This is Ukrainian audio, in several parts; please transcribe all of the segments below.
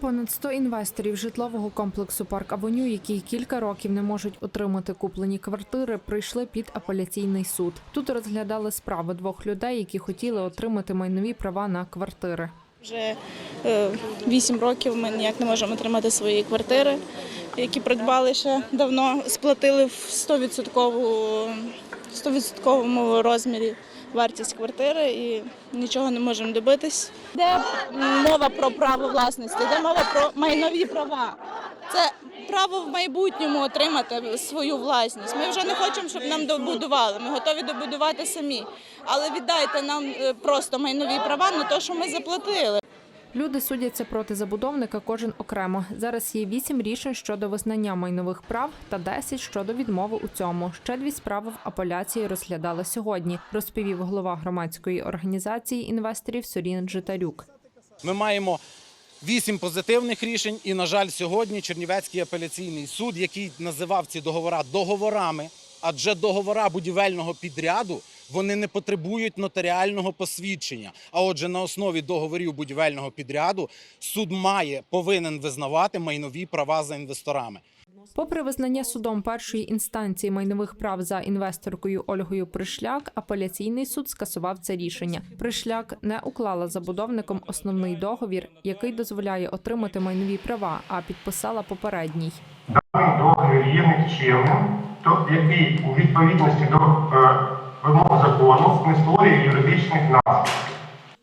Понад 100 інвесторів житлового комплексу Парк Авеню, які кілька років не можуть отримати куплені квартири, прийшли під апеляційний суд. Тут розглядали справи двох людей, які хотіли отримати майнові права на квартири. Вже е, вісім років ми ніяк не можемо отримати свої квартири, які придбали ще давно, сплатили в 100%, 100% розмірі вартість квартири і нічого не можемо добитись. Де мова про право власності, де мова про майнові права. Це право в майбутньому отримати свою власність. Ми вже не хочемо, щоб нам добудували. Ми готові добудувати самі. Але віддайте нам е, просто майнові права на те, що ми заплатили. Люди судяться проти забудовника кожен окремо. Зараз є вісім рішень щодо визнання майнових прав та 10 щодо відмови у цьому. Ще дві справи в апеляції розглядали сьогодні, розповів голова громадської організації інвесторів Сорін Житарюк. Ми маємо вісім позитивних рішень, і, на жаль, сьогодні Чернівецький апеляційний суд, який називав ці договори договорами, адже договора будівельного підряду вони не потребують нотаріального посвідчення. А отже, на основі договорів будівельного підряду суд має повинен визнавати майнові права за інвесторами. Попри визнання судом першої інстанції майнових прав за інвесторкою Ольгою Пришляк, апеляційний суд скасував це рішення. Пришляк не уклала забудовником основний договір, який дозволяє отримати майнові права, а підписала попередній. Даний договір є нікчемним, то який у відповідності до е, вимог закону не створює юридичних наслідків.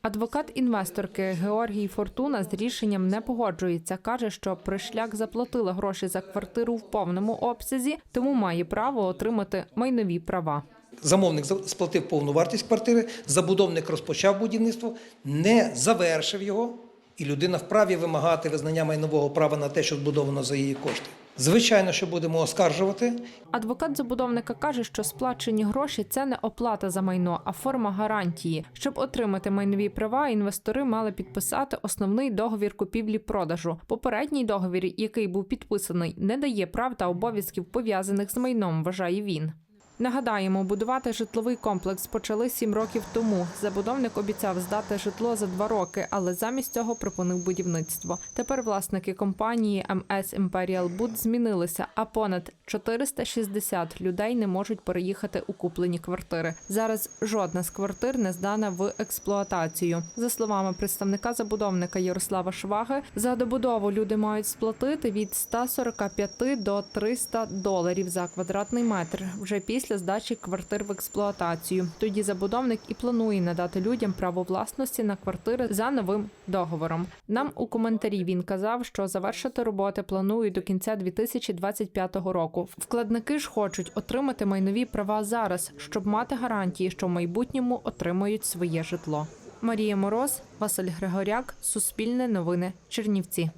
Адвокат інвесторки Георгій Фортуна з рішенням не погоджується. каже, що Пришляк заплатила гроші за квартиру в повному обсязі, тому має право отримати майнові права. Замовник за- сплатив повну вартість квартири, забудовник розпочав будівництво, не завершив його, і людина вправі вимагати визнання майнового права на те, що збудовано за її кошти. Звичайно, що будемо оскаржувати. Адвокат забудовника каже, що сплачені гроші це не оплата за майно, а форма гарантії. Щоб отримати майнові права, інвестори мали підписати основний договір купівлі-продажу. Попередній договір, який був підписаний, не дає прав та обов'язків пов'язаних з майном, вважає він. Нагадаємо, будувати житловий комплекс почали сім років тому. Забудовник обіцяв здати житло за два роки, але замість цього припинив будівництво. Тепер власники компанії МС Імперіал Буд змінилися, а понад 460 людей не можуть переїхати у куплені квартири. Зараз жодна з квартир не здана в експлуатацію. За словами представника забудовника Ярослава Шваги, за добудову люди мають сплатити від 145 до 300 доларів за квадратний метр вже після здачі квартир в експлуатацію. Тоді забудовник і планує надати людям право власності на квартири за новим договором. Нам у коментарі він казав, що завершити роботи планують до кінця 2025 року. Вкладники ж хочуть отримати майнові права зараз, щоб мати гарантії, що в майбутньому отримають своє житло. Марія Мороз, Василь Григоряк, Суспільне новини, Чернівці.